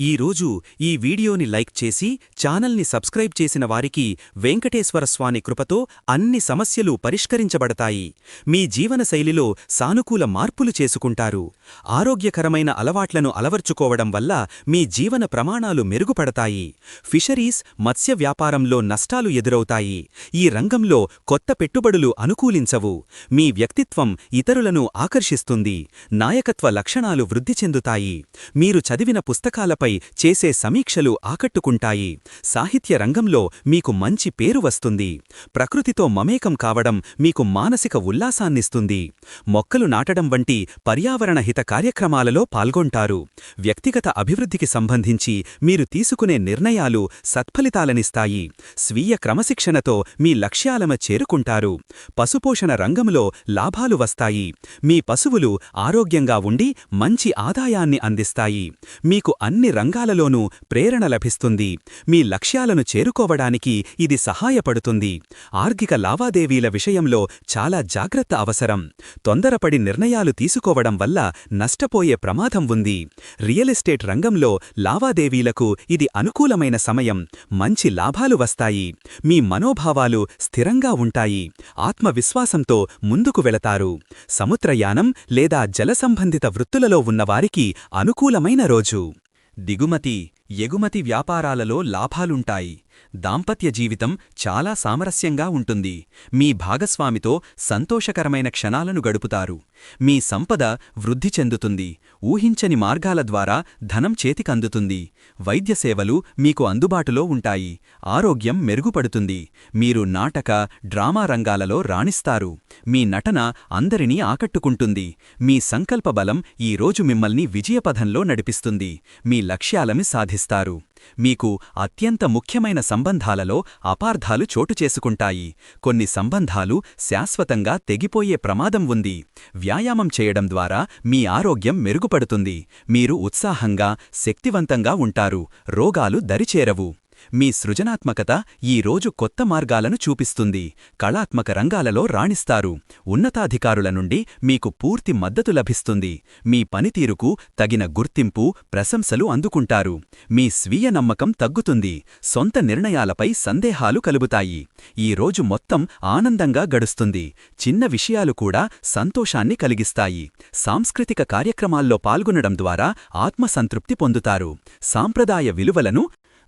ఈరోజు ఈ వీడియోని లైక్ చేసి ఛానల్ని సబ్స్క్రైబ్ చేసిన వారికి వెంకటేశ్వర స్వామి కృపతో అన్ని సమస్యలు పరిష్కరించబడతాయి. మీ జీవనశైలిలో సానుకూల మార్పులు చేసుకుంటారు. ఆరోగ్యకరమైన అలవాట్లను అలవర్చుకోవడం వల్ల మీ జీవన ప్రమాణాలు మెరుగుపడతాయి. ఫిషరీస్ మత్స్య వ్యాపారంలో నష్టాలు ఎదురవుతాయి. ఈ రంగంలో కొత్త పెట్టుబడులు అనుకూలించవు. మీ వ్యక్తిత్వం ఇతరులను ఆకర్షిస్తుంది. నాయకత్వ లక్షణాలు వృద్ధి చెందుతాయి. మీరు చదివిన పుస్తకాలపై చేసే సమీక్షలు ఆకట్టుకుంటాయి. సాహిత్య రంగంలో మీకు మంచి పేరు వస్తుంది. ప్రకృతితో మమేకం కావడం మీకు మానసిక ఉల్లాసాన్నిస్తుంది. మొక్కలు నాటడం వంటి పర్యావరణ హిత కార్యక్రమాలలో పాల్గొంటారు. వ్యక్తిగత అభివృద్ధికి సంబంధించి మీరు తీసుకునే నిర్ణయాలు సత్ఫలితాలనిస్తాయి. స్వీయ క్రమశిక్షణతో మీ లక్ష్యాలమ చేరుకుంటారు. పశుపోషణ రంగంలో లాభాలు వస్తాయి. మీ పశువులు ఆరోగ్యంగా ఉండి మంచి ఆదాయాన్ని అందిస్తాయి. మీకు అన్ని రంగాలలోనూ ప్రేరణ లభిస్తుంది. మీ లక్ష్యాలను చేరుకోవడానికి ఇది సహాయపడుతుంది. ఆర్థిక లావాదేవీల విషయంలో చాలా జాగ్రత్త అవసరం. తొందరపడి నిర్ణయాలు తీసుకోవడం వల్ల నష్టపోయే ప్రమాదం ఉంది. రియల్ ఎస్టేట్ రంగంలో లావాదేవీలకు ఇది అనుకూలమైన సమయం. మంచి లాభాలు వస్తాయి. మీ మనోభావాలు స్థిరంగా ఉంటాయి. ఆత్మవిశ్వాసంతో ముందుకు వెళతారు. సముద్రయానం లేదా జలసంబంధిత వృత్తులలో ఉన్నవారికి అనుకూలమైన రోజు. దిగుమతి ఎగుమతి వ్యాపారాలలో లాభాలుంటాయి. దాంపత్య జీవితం చాలా సామరస్యంగా ఉంటుంది. మీ భాగస్వామితో సంతోషకరమైన క్షణాలను గడుపుతారు. మీ సంపద వృద్ధి చెందుతుంది. ఊహించని మార్గాల ద్వారా ధనం చేతికందుతుంది. వైద్య సేవలు మీకు అందుబాటులో ఉంటాయి. ఆరోగ్యం మెరుగుపడుతుంది. మీరు నాటక డ్రామా రంగాలలో రాణిస్తారు. మీ నటన అందరినీ ఆకట్టుకుంటుంది. మీ సంకల్ప బలం ఈరోజు మిమ్మల్ని విజయపథంలో నడిపిస్తుంది. మీ లక్ష్యాలని సాధిస్తారు. మీకు అత్యంత ముఖ్యమైన సంబంధాలలో అపార్థాలు చోటు చేసుకుంటాయి. కొన్ని సంబంధాలు శాశ్వతంగా తెగిపోయే ప్రమాదం ఉంది. వ్యాయామం చేయడం ద్వారా మీ ఆరోగ్యం మెరుగుపడుతుంది. మీరు ఉత్సాహంగా శక్తివంతంగా ఉంటారు. రోగాలు దరిచేరవు. మీ సృజనాత్మకత ఈ రోజు కొత్త మార్గాలను చూపిస్తుంది. కళాత్మక రంగాలలో రాణిస్తారు. ఉన్నతాధికారుల నుండి మీకు పూర్తి మద్దతు లభిస్తుంది. మీ పనితీరుకు తగిన గుర్తింపు ప్రశంసలు అందుకుంటారు. మీ స్వీయ నమ్మకం తగ్గుతుంది. సొంత నిర్ణయాలపై సందేహాలు కలుగుతాయి. ఈ రోజు మొత్తం ఆనందంగా గడుస్తుంది. చిన్న విషయాలు కూడా సంతోషాన్ని కలిగిస్తాయి. సాంస్కృతిక కార్యక్రమాల్లో పాల్గొనడం ద్వారా ఆత్మసంతృప్తి పొందుతారు. సాంప్రదాయ విలువలను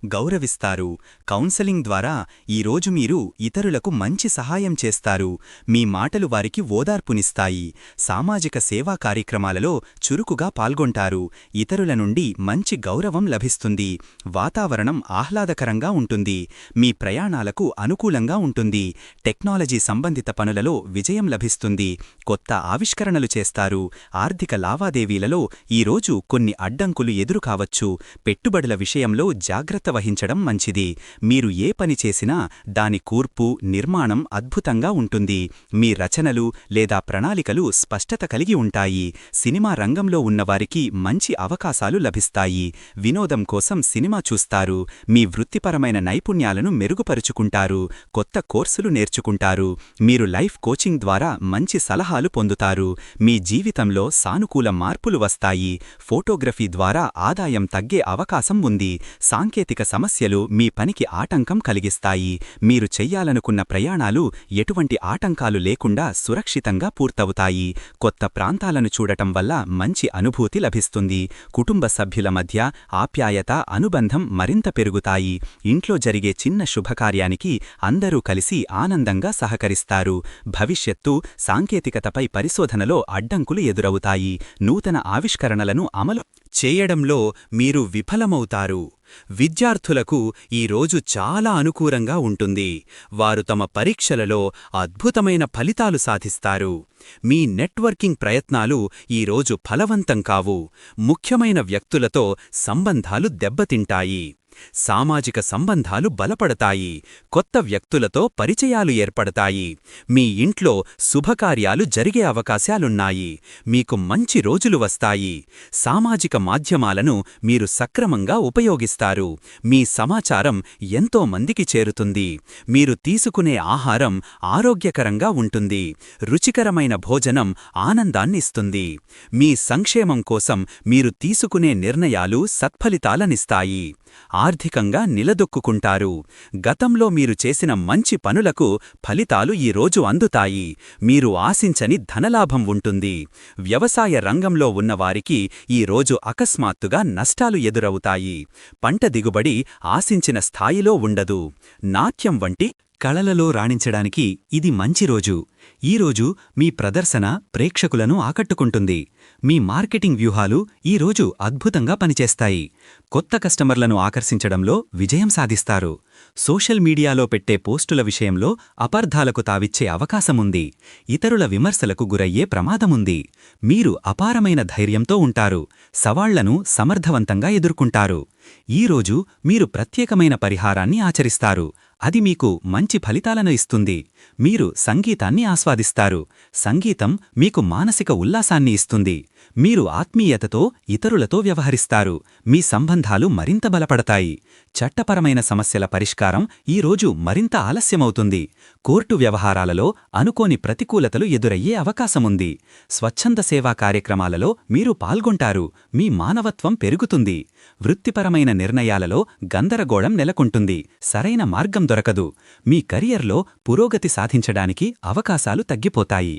గౌరవిస్తారు. కౌన్సెలింగ్ ద్వారా ఈరోజు మీరు ఇతరులకు మంచి సహాయం చేస్తారు. మీ మాటలు వారికి ఓదార్పునిస్తాయి. సామాజిక సేవా కార్యక్రమాలలో చురుకుగా పాల్గొంటారు. ఇతరుల నుండి మంచి గౌరవం లభిస్తుంది. వాతావరణం ఆహ్లాదకరంగా ఉంటుంది. మీ ప్రయాణాలకు అనుకూలంగా ఉంటుంది. టెక్నాలజీ సంబంధిత పనులలో విజయం లభిస్తుంది. కొత్త ఆవిష్కరణలు చేస్తారు. ఆర్థిక లావాదేవీలలో ఈరోజు కొన్ని అడ్డంకులు ఎదురుకావచ్చు. పెట్టుబడుల విషయంలో జాగ్రత్త వహించడం మంచిది. మీరు ఏ పని చేసినా దాని కూర్పు నిర్మాణం అద్భుతంగా ఉంటుంది. మీ రచనలు లేదా ప్రణాళికలు స్పష్టత కలిగి ఉంటాయి. సినిమా రంగంలో ఉన్నవారికి మంచి అవకాశాలు లభిస్తాయి. వినోదం కోసం సినిమా చూస్తారు. మీ వృత్తిపరమైన నైపుణ్యాలను మెరుగుపరుచుకుంటారు. కొత్త కోర్సులు నేర్చుకుంటారు. మీరు లైఫ్ కోచింగ్ ద్వారా మంచి సలహాలు పొందుతారు. మీ జీవితంలో సానుకూల మార్పులు వస్తాయి. ఫోటోగ్రఫీ ద్వారా ఆదాయం తగ్గే అవకాశం ఉంది. సాంకేతిక సమస్యలు మీ పనికి ఆటంకం కలిగిస్తాయి. మీరు చెయ్యాలనుకున్న ప్రయాణాలు ఎటువంటి ఆటంకాలు లేకుండా సురక్షితంగా పూర్తవుతాయి. కొత్త ప్రాంతాలను చూడటం వల్ల మంచి అనుభూతి లభిస్తుంది. కుటుంబ సభ్యుల మధ్య ఆప్యాయత అనుబంధం మరింత పెరుగుతాయి. ఇంట్లో జరిగే చిన్న శుభకార్యానికి అందరూ కలిసి ఆనందంగా సహకరిస్తారు. భవిష్యత్తు సాంకేతికతపై పరిశోధనలో అడ్డంకులు ఎదురవుతాయి. నూతన ఆవిష్కరణలను అమలు చేయడంలో మీరు విఫలమవుతారు. విద్యార్థులకు ఈ రోజు చాలా అనుకూలంగా ఉంటుంది. వారు తమ పరీక్షలలో అద్భుతమైన ఫలితాలు సాధిస్తారు. మీ నెట్వర్కింగ్ ప్రయత్నాలు ఈరోజు ఫలవంతం కావు. ముఖ్యమైన వ్యక్తులతో సంబంధాలు దెబ్బతింటాయి. సామాజిక సంబంధాలు బలపడతాయి కొత్త వ్యక్తులతో పరిచయాలు ఏర్పడతాయి మీ ఇంట్లో శుభకార్యాలు జరిగే అవకాశాలున్నాయి మీకు మంచి రోజులు వస్తాయి. సామాజిక మాధ్యమాలను మీరు సక్రమంగా ఉపయోగిస్తారు. మీ సమాచారం ఎంతో మందికి చేరుతుంది. మీరు తీసుకునే ఆహారం ఆరోగ్యకరంగా ఉంటుంది. రుచికరమైన భోజనం ఆనందాన్నిస్తుంది మీ సంక్షేమం కోసం మీరు తీసుకునే నిర్ణయాలు సత్ఫలితాలనిస్తాయి. ఆర్థికంగా నిలదొక్కుంటారు గతంలో మీరు చేసిన మంచి పనులకు ఫలితాలు ఈ రోజు అందుతాయి. మీరు ఆశించని ధనలాభం ఉంటుంది. వ్యవసాయ రంగంలో ఉన్నవారికి ఈ రోజు అకస్మాత్తుగా నష్టాలు ఎదురవుతాయి. పంట దిగుబడి ఆశించిన స్థాయిలో ఉండదు. నాట్యం వంటి కళలలో రాణించడానికి ఇది మంచి రోజు. ఈ రోజు మీ ప్రదర్శన ప్రేక్షకులను ఆకట్టుకుంటుంది. మీ మార్కెటింగ్ వ్యూహాలు ఈ రోజు అద్భుతంగా పనిచేస్తాయి. కొత్త కస్టమర్లను ఆకర్షించడంలో విజయం సాధిస్తారు. సోషల్ మీడియాలో పెట్టే పోస్టుల విషయంలో అపార్థాలకు తావిచ్చే అవకాశముంది. ఇతరుల విమర్శలకు గురయ్యే ప్రమాదముంది. మీరు అపారమైన ధైర్యంతో ఉంటారు. సవాళ్ళను సమర్థవంతంగా ఎదుర్కొంటారు. ఈరోజు మీరు ప్రత్యేకమైన పరిహారాన్ని ఆచరిస్తారు. అది మీకు మంచి ఫలితాలను ఇస్తుంది. మీరు సంగీతాన్ని ఆస్వాదిస్తారు. సంగీతం మీకు మానసిక ఉల్లాసాన్ని ఇస్తుంది. మీరు ఆత్మీయతతో ఇతరులతో వ్యవహరిస్తారు. మీ సంబంధాలు మరింత బలపడతాయి. చట్టపరమైన సమస్యల పరిష్కారం ఈరోజు మరింత ఆలస్యమవుతుంది. కోర్టు వ్యవహారాలలో అనుకోని ప్రతికూలతలు ఎదురయ్యే అవకాశముంది. స్వచ్ఛంద సేవా కార్యక్రమాలలో మీరు పాల్గొంటారు. మీ మానవత్వం పెరుగుతుంది. వృత్తిపరమైన నిర్ణయాలలో గందరగోళం నెలకొంటుంది. సరైన మార్గం దొరకదు. మీ కెరియర్లో పురోగతి సాధించడానికి అవకాశాలు తగ్గిపోతాయి.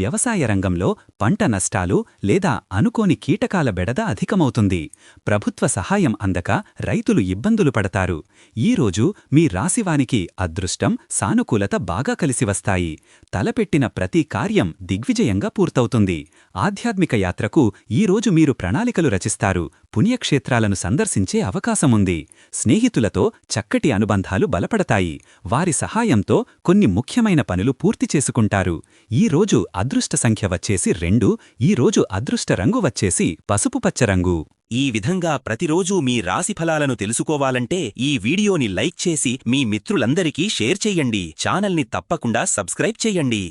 వ్యవసాయ రంగంలో పంట నష్టాలు లేదా అనుకోని కీటకాల బెడద అధికమవుతుంది. ప్రభుత్వ సహాయం అందక రైతులు ఇబ్బందులు పడతారు. ఈరోజు మీ రాశివానికి అదృష్టం సానుకూలత బాగా కలిసి వస్తాయి. తలపెట్టిన ప్రతి కార్యం దిగ్విజయంగా పూర్తవుతుంది. ఆధ్యాత్మిక యాత్రకు ఈరోజు మీరు ప్రణాళికలు రచిస్తారు. పుణ్యక్షేత్రాలను సందర్శించే అవకాశముంది. స్నేహితులతో చక్కటి అనుబంధాలు బలపడతాయి. వారి సహాయంతో కొన్ని ముఖ్యమైన పనులు పూర్తి చేసుకుంటారు. ఈరోజు అదృష్ట సంఖ్య వచ్చేసి రెండు ఈ రోజు అదృష్ట రంగు వచ్చేసి పసుపు పచ్చ రంగు. ఈ విధంగా ప్రతిరోజూ మీ రాశి ఫలాలను తెలుసుకోవాలంటే ఈ వీడియోని లైక్ చేసి మీ మిత్రులందరికీ షేర్ చెయ్యండి ఛానల్ని తప్పకుండా సబ్స్క్రైబ్ చెయ్యండి